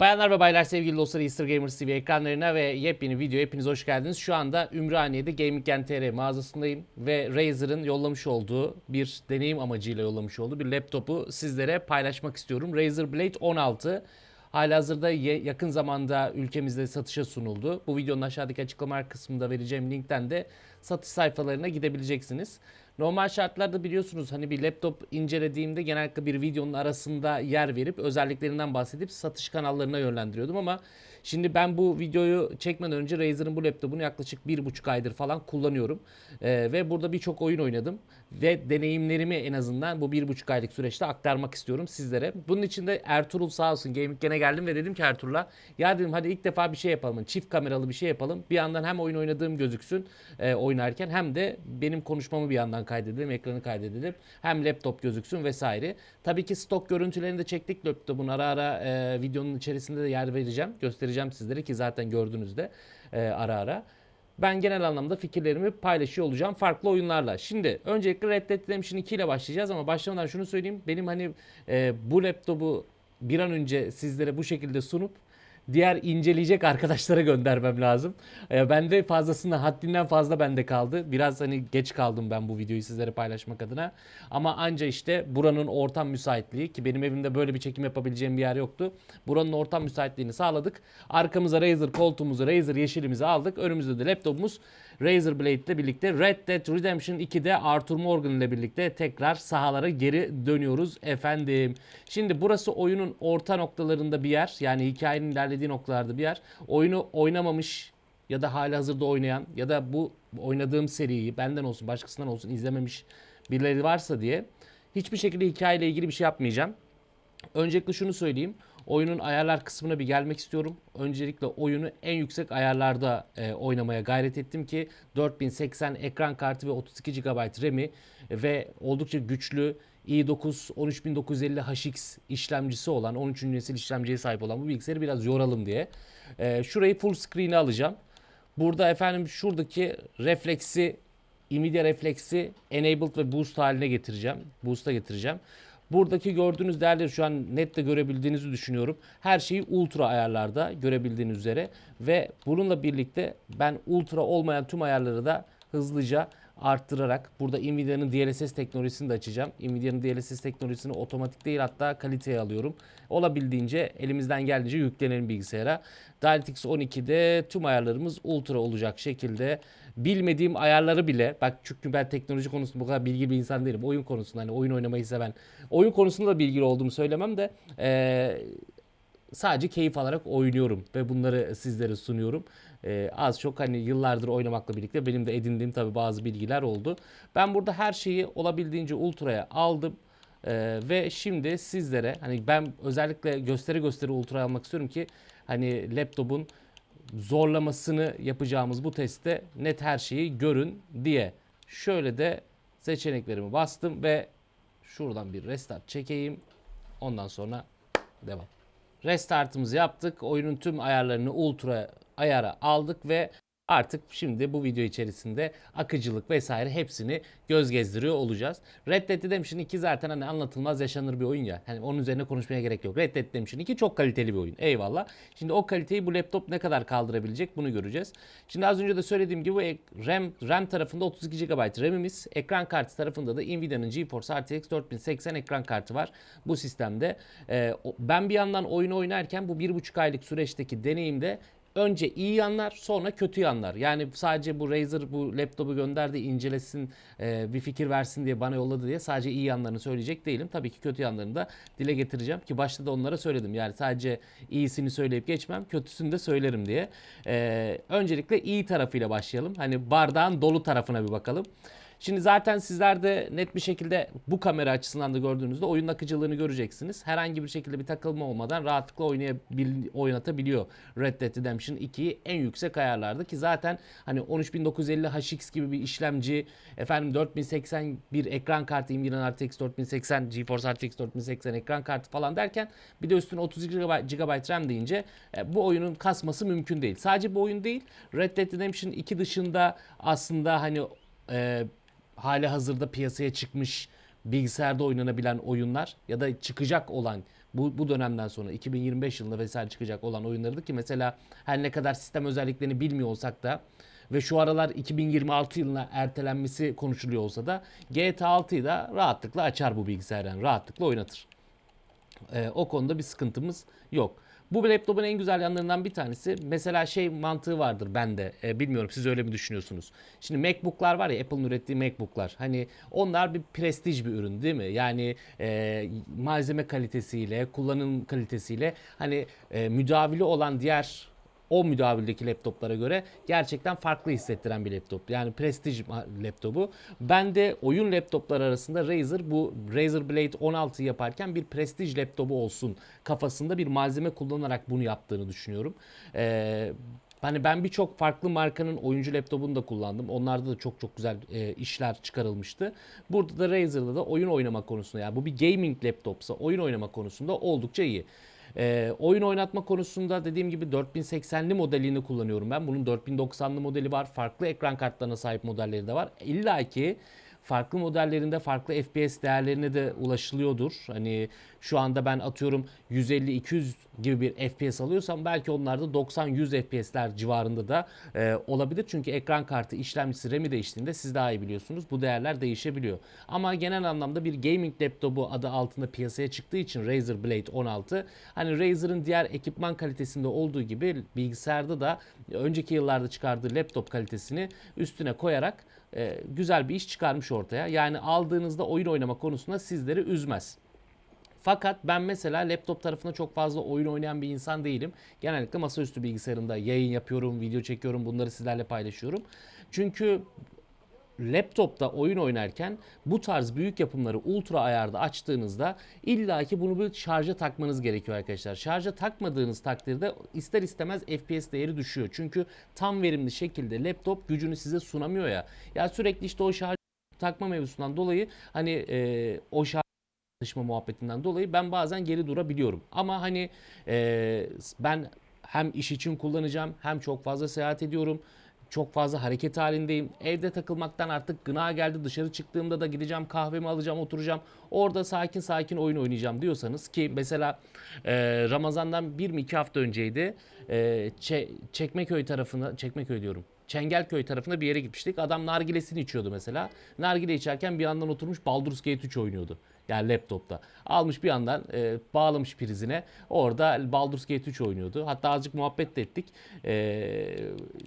Bayanlar ve baylar sevgili dostlar Easter Gamers TV ekranlarına ve yepyeni video hepiniz hoş geldiniz. Şu anda Ümraniye'de Gaming TR mağazasındayım ve Razer'ın yollamış olduğu bir deneyim amacıyla yollamış olduğu bir laptopu sizlere paylaşmak istiyorum. Razer Blade 16 Halihazırda yakın zamanda ülkemizde satışa sunuldu. Bu videonun aşağıdaki açıklama kısmında vereceğim linkten de satış sayfalarına gidebileceksiniz. Normal şartlarda biliyorsunuz hani bir laptop incelediğimde genellikle bir videonun arasında yer verip özelliklerinden bahsedip satış kanallarına yönlendiriyordum ama şimdi ben bu videoyu çekmeden önce Razer'ın bu laptopunu yaklaşık bir buçuk aydır falan kullanıyorum. Ee, ve burada birçok oyun oynadım ve deneyimlerimi en azından bu bir buçuk aylık süreçte aktarmak istiyorum sizlere. Bunun için de Ertuğrul sağ olsun gene geldim ve dedim ki Ertuğrul'a ya dedim hadi ilk defa bir şey yapalım. Çift kameralı bir şey yapalım. Bir yandan hem oyun oynadığım gözüksün e, oynarken hem de benim konuşmamı bir yandan kaydedelim, ekranı kaydedelim. Hem laptop gözüksün vesaire. Tabii ki stok görüntülerini de çektik laptopun ara ara e, videonun içerisinde de yer vereceğim. Göstereceğim sizlere ki zaten gördünüz de e, ara ara. Ben genel anlamda fikirlerimi paylaşıyor olacağım farklı oyunlarla. Şimdi öncelikle Red Dead Redemption 2 ile başlayacağız ama başlamadan şunu söyleyeyim. Benim hani e, bu laptopu bir an önce sizlere bu şekilde sunup diğer inceleyecek arkadaşlara göndermem lazım. E, bende fazlasında haddinden fazla bende kaldı. Biraz hani geç kaldım ben bu videoyu sizlere paylaşmak adına. Ama anca işte buranın ortam müsaitliği ki benim evimde böyle bir çekim yapabileceğim bir yer yoktu. Buranın ortam müsaitliğini sağladık. Arkamıza Razer koltuğumuzu, Razer yeşilimizi aldık. Önümüzde de laptopumuz Razer Blade ile birlikte Red Dead Redemption 2'de Arthur Morgan ile birlikte tekrar sahalara geri dönüyoruz efendim. Şimdi burası oyunun orta noktalarında bir yer. Yani hikayenin ilerlediği noktalarda bir yer. Oyunu oynamamış ya da hali hazırda oynayan ya da bu oynadığım seriyi benden olsun başkasından olsun izlememiş birileri varsa diye hiçbir şekilde hikayeyle ilgili bir şey yapmayacağım. Öncelikle şunu söyleyeyim. Oyunun ayarlar kısmına bir gelmek istiyorum. Öncelikle oyunu en yüksek ayarlarda e, oynamaya gayret ettim ki 4080 ekran kartı ve 32 GB RAM'i ve oldukça güçlü i9 13950 HX işlemcisi olan 13. nesil işlemciye sahip olan bu bilgisayarı biraz yoralım diye. E, şurayı full screen'e alacağım. Burada efendim şuradaki refleksi Nvidia refleksi enabled ve boost haline getireceğim. Boost'a getireceğim. Buradaki gördüğünüz değerleri şu an net de görebildiğinizi düşünüyorum. Her şeyi ultra ayarlarda görebildiğiniz üzere ve bununla birlikte ben ultra olmayan tüm ayarları da hızlıca arttırarak burada Nvidia'nın DLSS teknolojisini de açacağım. Nvidia'nın DLSS teknolojisini otomatik değil hatta kaliteye alıyorum. Olabildiğince elimizden geldiğince yüklenelim bilgisayara. DirectX 12'de tüm ayarlarımız ultra olacak şekilde bilmediğim ayarları bile bak çünkü ben teknoloji konusunda bu kadar bilgi bir insan değilim. Oyun konusunda hani oyun oynamayı seven. Oyun konusunda da bilgili olduğumu söylemem de eee sadece keyif alarak oynuyorum ve bunları sizlere sunuyorum. Ee, az çok hani yıllardır oynamakla birlikte benim de edindiğim tabii bazı bilgiler oldu. Ben burada her şeyi olabildiğince ultraya aldım. Ee, ve şimdi sizlere hani ben özellikle gösteri gösteri ultraya almak istiyorum ki hani laptopun zorlamasını yapacağımız bu testte net her şeyi görün diye. Şöyle de seçeneklerimi bastım ve şuradan bir restart çekeyim. Ondan sonra devam. Restartımızı yaptık. Oyunun tüm ayarlarını ultra ayara aldık ve artık şimdi bu video içerisinde akıcılık vesaire hepsini göz gezdiriyor olacağız. Red Dead Redemption 2 zaten hani anlatılmaz yaşanır bir oyun ya. Hani onun üzerine konuşmaya gerek yok. Red Dead Redemption 2 çok kaliteli bir oyun. Eyvallah. Şimdi o kaliteyi bu laptop ne kadar kaldırabilecek bunu göreceğiz. Şimdi az önce de söylediğim gibi RAM RAM tarafında 32 GB RAM'imiz, ekran kartı tarafında da Nvidia'nın GeForce RTX 4080 ekran kartı var bu sistemde. Ee, ben bir yandan oyunu oynarken bu bir buçuk aylık süreçteki deneyimde önce iyi yanlar sonra kötü yanlar. Yani sadece bu Razer bu laptopu gönderdi incelesin e, bir fikir versin diye bana yolladı diye sadece iyi yanlarını söyleyecek değilim. Tabii ki kötü yanlarını da dile getireceğim ki başta da onlara söyledim. Yani sadece iyisini söyleyip geçmem kötüsünü de söylerim diye. E, öncelikle iyi tarafıyla başlayalım. Hani bardağın dolu tarafına bir bakalım. Şimdi zaten sizler de net bir şekilde bu kamera açısından da gördüğünüzde oyun akıcılığını göreceksiniz. Herhangi bir şekilde bir takılma olmadan rahatlıkla oynayabil, oynatabiliyor Red Dead Redemption 2'yi en yüksek ayarlarda ki zaten hani 13950 HX gibi bir işlemci, efendim 4080 bir ekran kartı, Nvidia RTX 4080, GeForce RTX 4080 ekran kartı falan derken bir de üstüne 32 GB, GB RAM deyince e, bu oyunun kasması mümkün değil. Sadece bu oyun değil. Red Dead Redemption 2 dışında aslında hani e, hali hazırda piyasaya çıkmış bilgisayarda oynanabilen oyunlar ya da çıkacak olan Bu, bu dönemden sonra 2025 yılında vesaire çıkacak olan oyunlardı ki mesela her ne kadar sistem özelliklerini bilmiyor olsak da ve şu aralar 2026 yılına ertelenmesi konuşuluyor olsa da GTA 6'yı da rahatlıkla açar bu bilgisayardan. Rahatlıkla oynatır. Ee, o konuda bir sıkıntımız yok. Bu laptopun en güzel yanlarından bir tanesi mesela şey mantığı vardır bende. Ee, bilmiyorum siz öyle mi düşünüyorsunuz? Şimdi MacBook'lar var ya Apple'ın ürettiği MacBook'lar. Hani onlar bir prestij bir ürün değil mi? Yani e, malzeme kalitesiyle, kullanım kalitesiyle hani e, müdavili olan diğer o müdavildeki laptoplara göre gerçekten farklı hissettiren bir laptop. Yani prestij laptopu. Ben de oyun laptoplar arasında Razer bu Razer Blade 16 yaparken bir prestij laptopu olsun kafasında bir malzeme kullanarak bunu yaptığını düşünüyorum. Ee, Hani ben birçok farklı markanın oyuncu laptopunu da kullandım. Onlarda da çok çok güzel e, işler çıkarılmıştı. Burada da Razer'da da oyun oynama konusunda yani bu bir gaming laptopsa oyun oynama konusunda oldukça iyi. Ee, oyun oynatma konusunda dediğim gibi 4080'li modelini kullanıyorum ben. Bunun 4090'lı modeli var. Farklı ekran kartlarına sahip modelleri de var. İlla ki farklı modellerinde farklı FPS değerlerine de ulaşılıyordur. Hani şu anda ben atıyorum 150-200 gibi bir FPS alıyorsam belki onlarda 90-100 FPS'ler civarında da e, olabilir. Çünkü ekran kartı işlemcisi RAM'i değiştiğinde siz daha iyi biliyorsunuz. Bu değerler değişebiliyor. Ama genel anlamda bir gaming laptopu adı altında piyasaya çıktığı için Razer Blade 16 hani Razer'ın diğer ekipman kalitesinde olduğu gibi bilgisayarda da önceki yıllarda çıkardığı laptop kalitesini üstüne koyarak e, güzel bir iş çıkarmış ortaya. Yani aldığınızda oyun oynama konusunda sizleri üzmez. Fakat ben mesela laptop tarafında çok fazla oyun oynayan bir insan değilim. Genellikle masaüstü bilgisayarında yayın yapıyorum, video çekiyorum, bunları sizlerle paylaşıyorum. Çünkü laptopta oyun oynarken bu tarz büyük yapımları ultra ayarda açtığınızda illaki bunu bir şarja takmanız gerekiyor arkadaşlar. Şarja takmadığınız takdirde ister istemez FPS değeri düşüyor. Çünkü tam verimli şekilde laptop gücünü size sunamıyor ya. Ya sürekli işte o şarj takma mevzusundan dolayı hani e, o şarj tartışma muhabbetinden dolayı ben bazen geri durabiliyorum. Ama hani e, ben hem iş için kullanacağım hem çok fazla seyahat ediyorum. Çok fazla hareket halindeyim. Evde takılmaktan artık gına geldi. Dışarı çıktığımda da gideceğim kahvemi alacağım oturacağım. Orada sakin sakin oyun oynayacağım diyorsanız ki mesela e, Ramazan'dan bir mi iki hafta önceydi. E, Çe- Çekmeköy tarafına Çekmeköy diyorum. Çengelköy tarafında bir yere gitmiştik. Adam nargilesini içiyordu mesela. Nargile içerken bir yandan oturmuş Baldur's Gate 3 oynuyordu. Yani laptopta. Almış bir yandan e, bağlamış prizine. Orada Baldur's Gate 3 oynuyordu. Hatta azıcık muhabbet de ettik. E,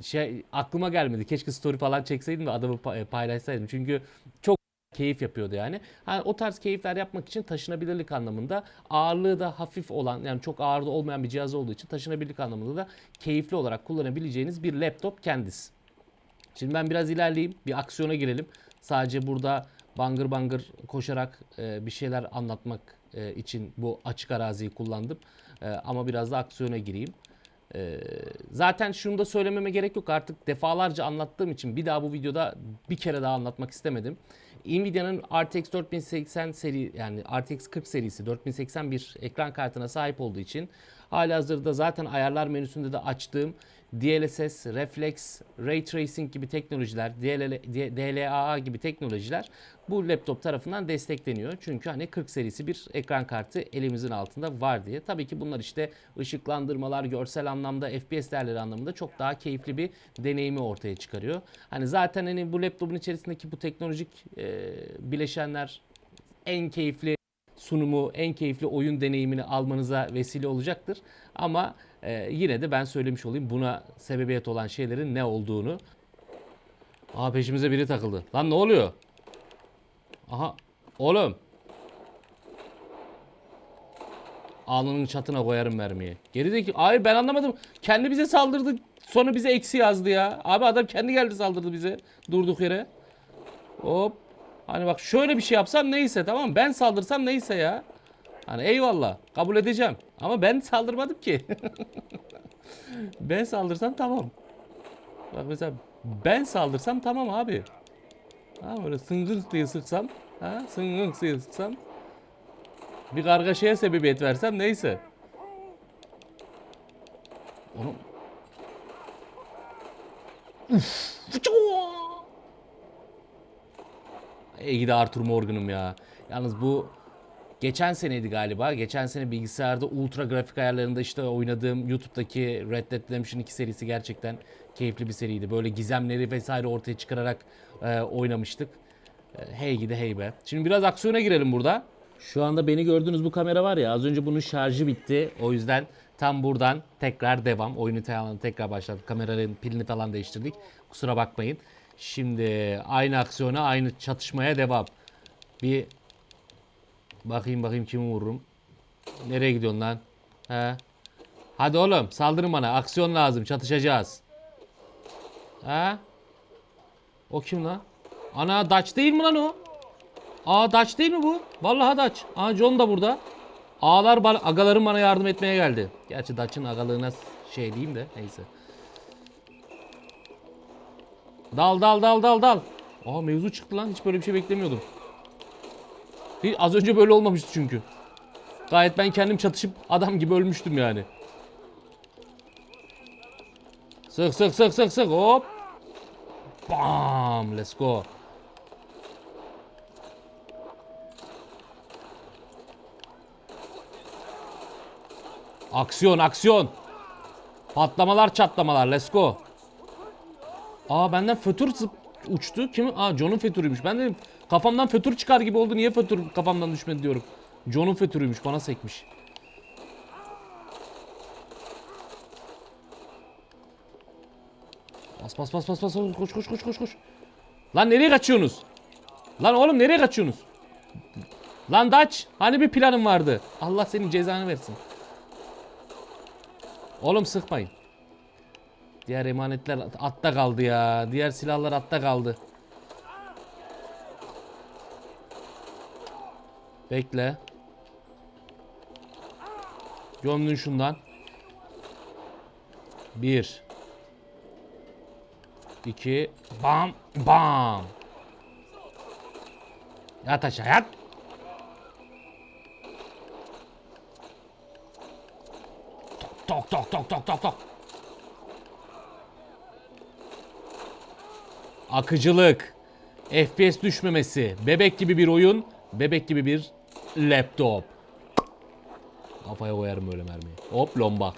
şey aklıma gelmedi. Keşke story falan çekseydim de adamı pa- paylaşsaydım. Çünkü çok keyif yapıyordu yani. Hani o tarz keyifler yapmak için taşınabilirlik anlamında ağırlığı da hafif olan yani çok ağır da olmayan bir cihaz olduğu için taşınabilirlik anlamında da keyifli olarak kullanabileceğiniz bir laptop kendisi. Şimdi ben biraz ilerleyeyim. Bir aksiyona girelim. Sadece burada bangır bangır koşarak e, bir şeyler anlatmak e, için bu açık araziyi kullandım. E, ama biraz da aksiyona gireyim. E, zaten şunu da söylememe gerek yok artık defalarca anlattığım için bir daha bu videoda bir kere daha anlatmak istemedim. Nvidia'nın RTX 4080 seri yani RTX 40 serisi 4080 bir ekran kartına sahip olduğu için halihazırda zaten ayarlar menüsünde de açtığım DLSS, Reflex, Ray Tracing gibi teknolojiler, DLAA gibi teknolojiler bu laptop tarafından destekleniyor. Çünkü hani 40 serisi bir ekran kartı elimizin altında var diye. Tabii ki bunlar işte ışıklandırmalar, görsel anlamda, FPS değerleri anlamında çok daha keyifli bir deneyimi ortaya çıkarıyor. Hani zaten hani bu laptopun içerisindeki bu teknolojik e, bileşenler en keyifli sunumu, en keyifli oyun deneyimini almanıza vesile olacaktır. Ama e, yine de ben söylemiş olayım buna sebebiyet olan şeylerin ne olduğunu. Aa peşimize biri takıldı. Lan ne oluyor? Aha. Oğlum. Alnının çatına koyarım mermiyi. Gerideki... Ay ben anlamadım. Kendi bize saldırdı. Sonra bize eksi yazdı ya. Abi adam kendi geldi saldırdı bize. Durduk yere. Hop. Hani bak şöyle bir şey yapsam neyse tamam? Ben saldırsam neyse ya. Hani eyvallah kabul edeceğim. Ama ben saldırmadım ki. ben saldırsam tamam. Bak mesela ben saldırsam tamam abi. Ha böyle sıngır diye sıksam. Ha sıngır diye sıksam. Bir kargaşaya sebebiyet versem neyse. Onu... Uf. Gidi Arthur Morgan'ım ya. Yalnız bu geçen seneydi galiba. Geçen sene bilgisayarda ultra grafik ayarlarında işte oynadığım YouTube'daki Red Dead Redemption 2 serisi gerçekten keyifli bir seriydi. Böyle gizemleri vesaire ortaya çıkararak e, oynamıştık. E, hey gidi hey be. Şimdi biraz aksiyona girelim burada. Şu anda beni gördüğünüz bu kamera var ya az önce bunun şarjı bitti. O yüzden tam buradan tekrar devam. Oyunu te- tekrar başladık. Kameranın pilini falan değiştirdik. Kusura bakmayın. Şimdi aynı aksiyona aynı çatışmaya devam. Bir bakayım bakayım kimi vururum. Nereye gidiyorsun lan? He. Hadi oğlum saldırın bana. Aksiyon lazım. Çatışacağız. He? O kim lan? Ana Dutch değil mi lan o? Aa Dutch değil mi bu? Vallahi Dutch. Aa John da burada. Ağlar bana, agalarım bana yardım etmeye geldi. Gerçi Dutch'ın agalığına şey diyeyim de neyse. Dal dal dal dal dal. Aa mevzu çıktı lan. Hiç böyle bir şey beklemiyordum. Hiç, az önce böyle olmamıştı çünkü. Gayet ben kendim çatışıp adam gibi ölmüştüm yani. Sık sık sık sık sık hop. Bam let's go. Aksiyon aksiyon. Patlamalar çatlamalar let's go. Aa benden fötür zıp uçtu. Kim? Aa John'un fötürüymüş. Ben dedim kafamdan fötür çıkar gibi oldu. Niye fötür kafamdan düşmedi diyorum. John'un fötürüymüş. Bana sekmiş. Bas bas bas bas bas. Koş koş koş koş koş. Lan nereye kaçıyorsunuz? Lan oğlum nereye kaçıyorsunuz? Lan Daç hani bir planın vardı. Allah senin cezanı versin. Oğlum sıkmayın. Diğer emanetler atta kaldı ya. Diğer silahlar atta kaldı. Bekle. Gömdün şundan. Bir. İki. Bam. Bam. Yat aşağı yat. Tok tok tok tok tok tok. Akıcılık. FPS düşmemesi. Bebek gibi bir oyun. Bebek gibi bir laptop. Kafaya koyarım öyle mermiyi. Hop lombak.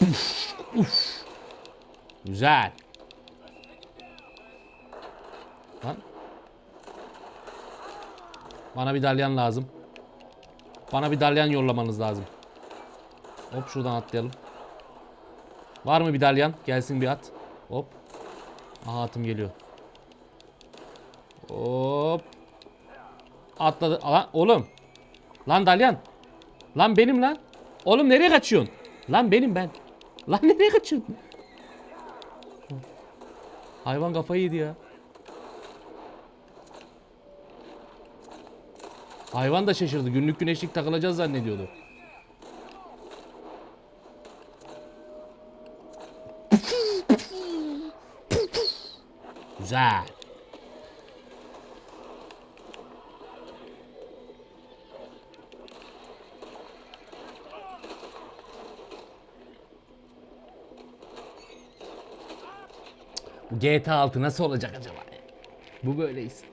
Uf, uf. Güzel. Lan. Bana bir dalyan lazım. Bana bir dalyan yollamanız lazım. Hop şuradan atlayalım. Var mı bir dalyan? Gelsin bir at. Hop. Aha atım geliyor. Hop. Atladı. Lan oğlum. Lan dalyan. Lan benim lan. Oğlum nereye kaçıyorsun? Lan benim ben. Lan nereye kaçıyorsun? Hayvan kafayı yedi ya. Hayvan da şaşırdı. Günlük güneşlik takılacağız zannediyordu. Güzel. Bu GTA 6 nasıl olacak acaba? Bu böyleyiz.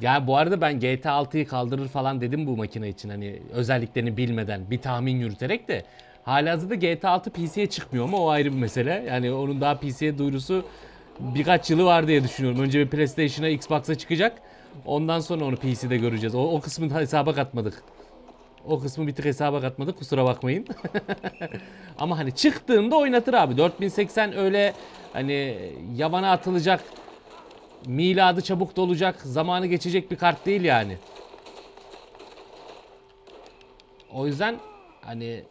Ya bu arada ben GTA 6'yı kaldırır falan dedim bu makine için hani özelliklerini bilmeden bir tahmin yürüterek de halihazırda GTA 6 PC'ye çıkmıyor ama o ayrı bir mesele. Yani onun daha PC'ye duyurusu birkaç yılı var diye düşünüyorum. Önce bir PlayStation'a, Xbox'a çıkacak. Ondan sonra onu PC'de göreceğiz. O, o kısmını hesaba katmadık. O kısmı bir tık hesaba katmadık kusura bakmayın. Ama hani çıktığında oynatır abi. 4080 öyle hani yabana atılacak miladı çabuk dolacak, zamanı geçecek bir kart değil yani. O yüzden hani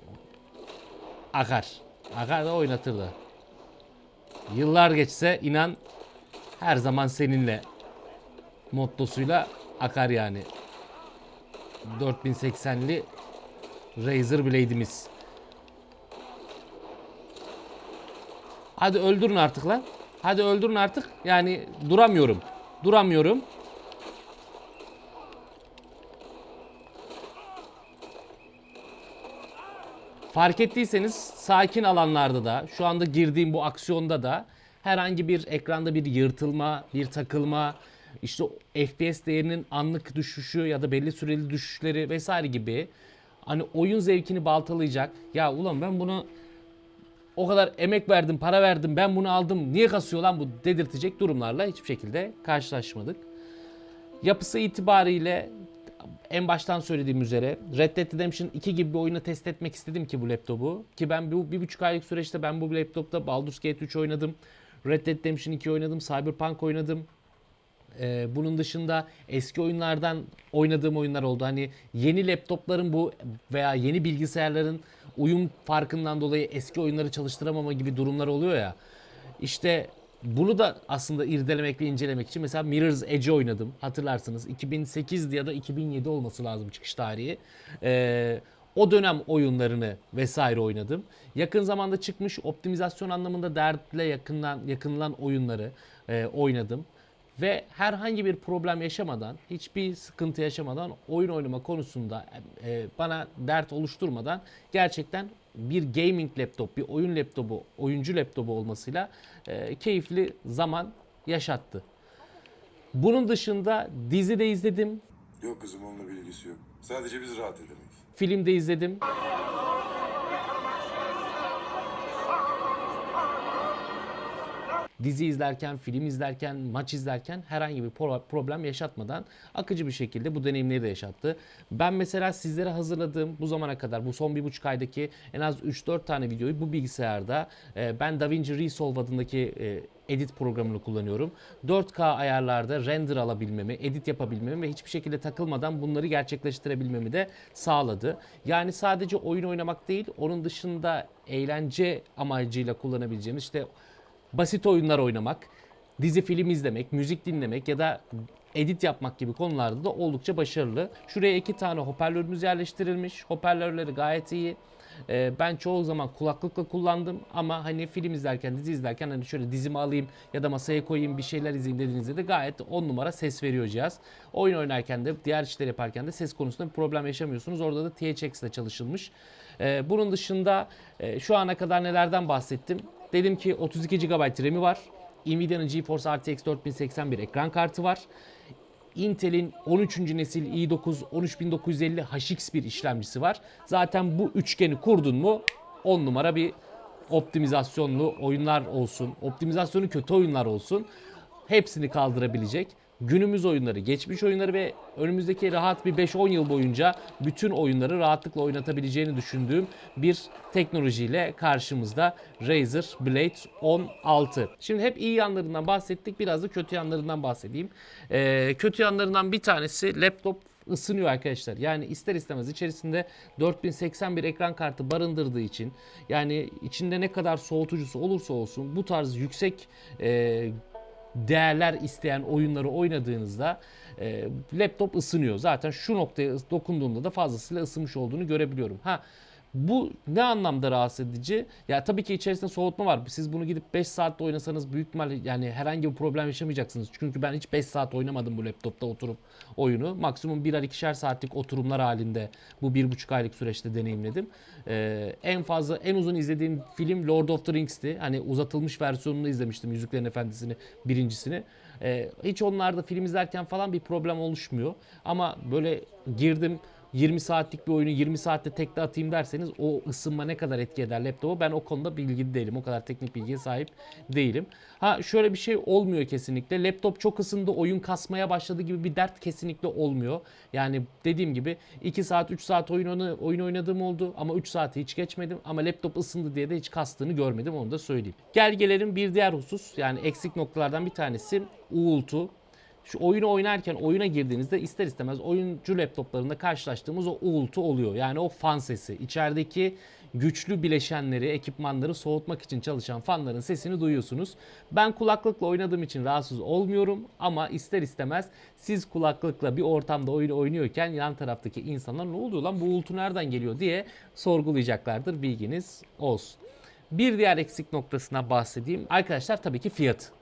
akar. Akar da oynatır. Yıllar geçse inan her zaman seninle mottosuyla akar yani. 4080'li Razer Blade'imiz. Hadi öldürün artık lan. Hadi öldürün artık. Yani duramıyorum. Duramıyorum. Fark ettiyseniz sakin alanlarda da şu anda girdiğim bu aksiyonda da herhangi bir ekranda bir yırtılma, bir takılma, işte FPS değerinin anlık düşüşü ya da belli süreli düşüşleri vesaire gibi hani oyun zevkini baltalayacak. Ya ulan ben bunu o kadar emek verdim, para verdim, ben bunu aldım. Niye kasıyor lan bu dedirtecek durumlarla hiçbir şekilde karşılaşmadık. Yapısı itibariyle en baştan söylediğim üzere Red Dead Redemption 2 gibi bir oyunu test etmek istedim ki bu laptopu. Ki ben bu bir buçuk aylık süreçte ben bu laptopta Baldur's Gate 3 oynadım. Red Dead Redemption 2 oynadım. Cyberpunk oynadım. Ee, bunun dışında eski oyunlardan oynadığım oyunlar oldu. Hani yeni laptopların bu veya yeni bilgisayarların uyum farkından dolayı eski oyunları çalıştıramama gibi durumlar oluyor ya. İşte bunu da aslında irdelemek ve incelemek için mesela Mirror's Edge oynadım. Hatırlarsınız 2008 ya da 2007 olması lazım çıkış tarihi. Ee, o dönem oyunlarını vesaire oynadım. Yakın zamanda çıkmış optimizasyon anlamında dertle yakından yakınlan oyunları e, oynadım ve herhangi bir problem yaşamadan, hiçbir sıkıntı yaşamadan oyun oynama konusunda e, bana dert oluşturmadan gerçekten bir gaming laptop, bir oyun laptopu, oyuncu laptopu olmasıyla e, keyifli zaman yaşattı. Bunun dışında dizi de izledim, Yok kızım onunla bir ilgisi yok. Sadece biz rahat edemeyiz. film de izledim. Dizi izlerken, film izlerken, maç izlerken herhangi bir pro- problem yaşatmadan akıcı bir şekilde bu deneyimleri de yaşattı. Ben mesela sizlere hazırladığım bu zamana kadar bu son bir buçuk aydaki en az 3-4 tane videoyu bu bilgisayarda e, ben DaVinci Resolve adındaki e, edit programını kullanıyorum. 4K ayarlarda render alabilmemi, edit yapabilmemi ve hiçbir şekilde takılmadan bunları gerçekleştirebilmemi de sağladı. Yani sadece oyun oynamak değil, onun dışında eğlence amacıyla kullanabileceğimiz işte basit oyunlar oynamak, dizi film izlemek, müzik dinlemek ya da edit yapmak gibi konularda da oldukça başarılı. Şuraya iki tane hoparlörümüz yerleştirilmiş. Hoparlörleri gayet iyi. Ee, ben çoğu zaman kulaklıkla kullandım ama hani film izlerken, dizi izlerken hani şöyle dizimi alayım ya da masaya koyayım bir şeyler izleyeyim dediğinizde de gayet 10 numara ses veriyor cihaz. Oyun oynarken de diğer işler yaparken de ses konusunda bir problem yaşamıyorsunuz. Orada da THX ile çalışılmış. Ee, bunun dışında e, şu ana kadar nelerden bahsettim? Dedim ki 32 GB RAM'i var. Nvidia'nın GeForce RTX 4080 bir ekran kartı var. Intel'in 13. nesil i9 13950 HX bir işlemcisi var. Zaten bu üçgeni kurdun mu 10 numara bir optimizasyonlu oyunlar olsun, optimizasyonu kötü oyunlar olsun. Hepsini kaldırabilecek günümüz oyunları, geçmiş oyunları ve önümüzdeki rahat bir 5-10 yıl boyunca bütün oyunları rahatlıkla oynatabileceğini düşündüğüm bir teknolojiyle karşımızda Razer Blade 16. Şimdi hep iyi yanlarından bahsettik, biraz da kötü yanlarından bahsedeyim. Ee, kötü yanlarından bir tanesi laptop ısınıyor arkadaşlar. Yani ister istemez içerisinde 4080 bir ekran kartı barındırdığı için yani içinde ne kadar soğutucusu olursa olsun bu tarz yüksek e, değerler isteyen oyunları oynadığınızda e, laptop ısınıyor. Zaten şu noktaya dokunduğumda da fazlasıyla ısınmış olduğunu görebiliyorum. Ha bu ne anlamda rahatsız edici? Ya tabii ki içerisinde soğutma var. Siz bunu gidip 5 saatte oynasanız büyük ihtimalle yani herhangi bir problem yaşamayacaksınız. Çünkü ben hiç 5 saat oynamadım bu laptopta oturup oyunu. Maksimum birer ikişer saatlik oturumlar halinde bu bir buçuk aylık süreçte deneyimledim. Ee, en fazla en uzun izlediğim film Lord of the Rings'ti. Hani uzatılmış versiyonunu izlemiştim Yüzüklerin Efendisi'ni birincisini. Ee, hiç onlarda film izlerken falan bir problem oluşmuyor. Ama böyle girdim 20 saatlik bir oyunu 20 saatte tekte atayım derseniz o ısınma ne kadar etki eder laptopa ben o konuda bilgili değilim. O kadar teknik bilgiye sahip değilim. Ha şöyle bir şey olmuyor kesinlikle. Laptop çok ısındı oyun kasmaya başladı gibi bir dert kesinlikle olmuyor. Yani dediğim gibi 2 saat 3 saat oyun, oyun oynadığım oldu ama 3 saati hiç geçmedim. Ama laptop ısındı diye de hiç kastığını görmedim onu da söyleyeyim. Gel gelelim bir diğer husus yani eksik noktalardan bir tanesi uğultu. Şu oyunu oynarken oyuna girdiğinizde ister istemez oyuncu laptoplarında karşılaştığımız o uğultu oluyor. Yani o fan sesi. İçerideki güçlü bileşenleri, ekipmanları soğutmak için çalışan fanların sesini duyuyorsunuz. Ben kulaklıkla oynadığım için rahatsız olmuyorum ama ister istemez siz kulaklıkla bir ortamda oyun oynuyorken yan taraftaki insanlar ne oluyor lan bu uğultu nereden geliyor diye sorgulayacaklardır bilginiz olsun. Bir diğer eksik noktasına bahsedeyim. Arkadaşlar tabii ki fiyatı.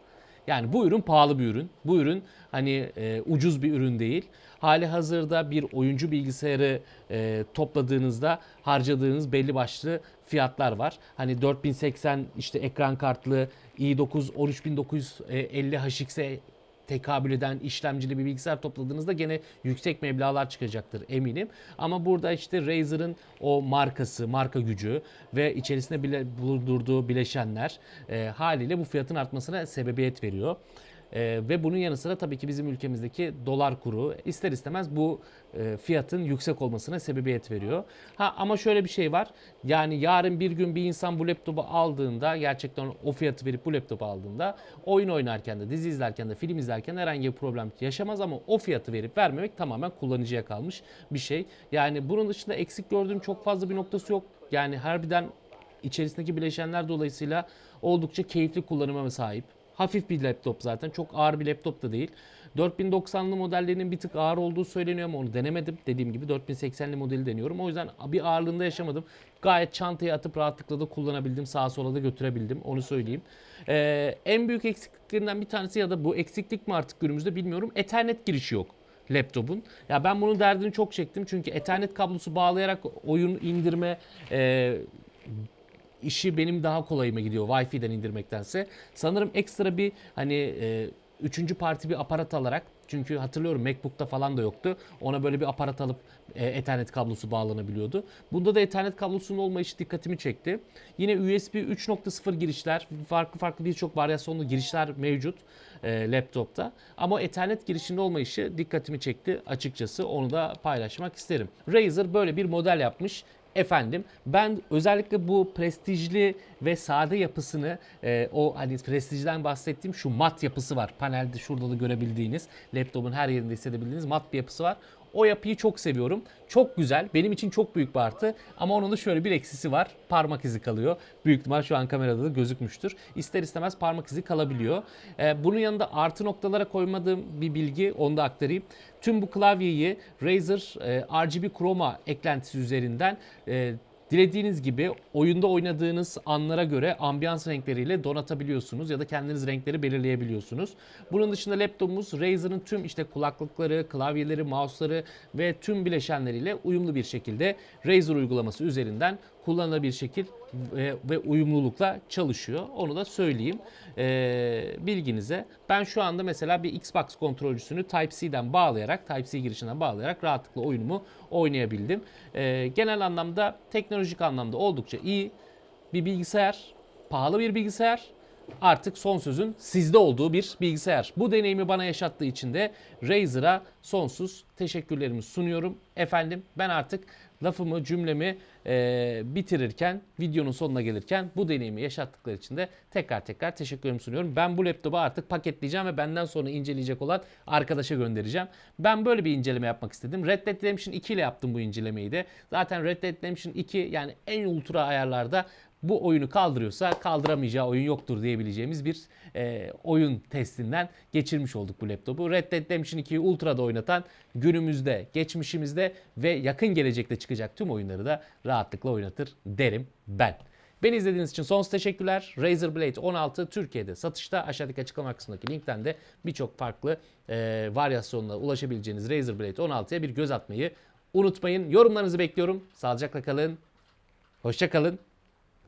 Yani bu ürün pahalı bir ürün. Bu ürün hani e, ucuz bir ürün değil. Hali hazırda bir oyuncu bilgisayarı e, topladığınızda harcadığınız belli başlı fiyatlar var. Hani 4080 işte ekran kartlı i9 13950 HX'e tekabül eden işlemcili bir bilgisayar topladığınızda gene yüksek meblağlar çıkacaktır eminim. Ama burada işte Razer'ın o markası, marka gücü ve içerisinde bile bulundurduğu bileşenler e, haliyle bu fiyatın artmasına sebebiyet veriyor. E, ve bunun yanı sıra tabii ki bizim ülkemizdeki dolar kuru ister istemez bu e, fiyatın yüksek olmasına sebebiyet veriyor. Ha ama şöyle bir şey var. Yani yarın bir gün bir insan bu laptopu aldığında gerçekten o fiyatı verip bu laptopu aldığında oyun oynarken de dizi izlerken de film izlerken herhangi bir problem yaşamaz ama o fiyatı verip vermemek tamamen kullanıcıya kalmış bir şey. Yani bunun dışında eksik gördüğüm çok fazla bir noktası yok. Yani harbiden içerisindeki bileşenler dolayısıyla oldukça keyifli kullanıma sahip. Hafif bir laptop zaten. Çok ağır bir laptop da değil. 4090'lı modellerinin bir tık ağır olduğu söyleniyor ama onu denemedim. Dediğim gibi 4080'li modeli deniyorum. O yüzden bir ağırlığında yaşamadım. Gayet çantaya atıp rahatlıkla da kullanabildim. Sağa sola da götürebildim. Onu söyleyeyim. Ee, en büyük eksikliklerinden bir tanesi ya da bu eksiklik mi artık günümüzde bilmiyorum. Ethernet girişi yok laptopun. Ya ben bunun derdini çok çektim. Çünkü Ethernet kablosu bağlayarak oyun indirme e, işi benim daha kolayıma gidiyor Wi-Fi'den indirmektense. Sanırım ekstra bir hani e, üçüncü parti bir aparat alarak çünkü hatırlıyorum MacBook'ta falan da yoktu. Ona böyle bir aparat alıp e, Ethernet kablosu bağlanabiliyordu. Bunda da Ethernet kablosunun olmayışı dikkatimi çekti. Yine USB 3.0 girişler, farklı farklı birçok varyasyonlu girişler mevcut e, laptopta. Ama Ethernet girişinin olmayışı dikkatimi çekti açıkçası. Onu da paylaşmak isterim. Razer böyle bir model yapmış. Efendim ben özellikle bu prestijli ve sade yapısını e, o hani prestijden bahsettiğim şu mat yapısı var. Panelde şurada da görebildiğiniz laptopun her yerinde hissedebildiğiniz mat bir yapısı var. O yapıyı çok seviyorum. Çok güzel. Benim için çok büyük bir artı. Ama onun da şöyle bir eksisi var. Parmak izi kalıyor. Büyük ihtimal şu an kamerada da gözükmüştür. İster istemez parmak izi kalabiliyor. Ee, bunun yanında artı noktalara koymadığım bir bilgi onu da aktarayım. Tüm bu klavyeyi Razer e, RGB Chroma eklentisi üzerinden e, Dilediğiniz gibi oyunda oynadığınız anlara göre ambiyans renkleriyle donatabiliyorsunuz ya da kendiniz renkleri belirleyebiliyorsunuz. Bunun dışında laptopumuz Razer'ın tüm işte kulaklıkları, klavyeleri, mouse'ları ve tüm bileşenleriyle uyumlu bir şekilde Razer uygulaması üzerinden kullanılabilir şekil ve, ve uyumlulukla çalışıyor. Onu da söyleyeyim ee, bilginize. Ben şu anda mesela bir Xbox kontrolcüsünü Type-C'den bağlayarak, Type-C girişinden bağlayarak rahatlıkla oyunumu oynayabildim. Ee, genel anlamda teknolojik anlamda oldukça iyi bir bilgisayar, pahalı bir bilgisayar artık son sözün sizde olduğu bir bilgisayar. Bu deneyimi bana yaşattığı için de Razer'a sonsuz teşekkürlerimi sunuyorum. Efendim ben artık lafımı, cümlemi e, bitirirken, videonun sonuna gelirken bu deneyimi yaşattıkları için de tekrar tekrar teşekkürlerimi sunuyorum. Ben bu laptopu artık paketleyeceğim ve benden sonra inceleyecek olan arkadaşa göndereceğim. Ben böyle bir inceleme yapmak istedim. Red Dead Redemption 2 ile yaptım bu incelemeyi de. Zaten Red Dead Redemption 2 yani en ultra ayarlarda bu oyunu kaldırıyorsa kaldıramayacağı oyun yoktur diyebileceğimiz bir e, oyun testinden geçirmiş olduk bu laptopu. Red Dead Redemption 2'yi Ultra'da oynatan günümüzde, geçmişimizde ve yakın gelecekte çıkacak tüm oyunları da rahatlıkla oynatır derim ben. Beni izlediğiniz için sonsuz teşekkürler. Razer Blade 16 Türkiye'de satışta. Aşağıdaki açıklama kısmındaki linkten de birçok farklı e, varyasyonla ulaşabileceğiniz Razer Blade 16'ya bir göz atmayı unutmayın. Yorumlarınızı bekliyorum. Sağlıcakla kalın. Hoşça kalın.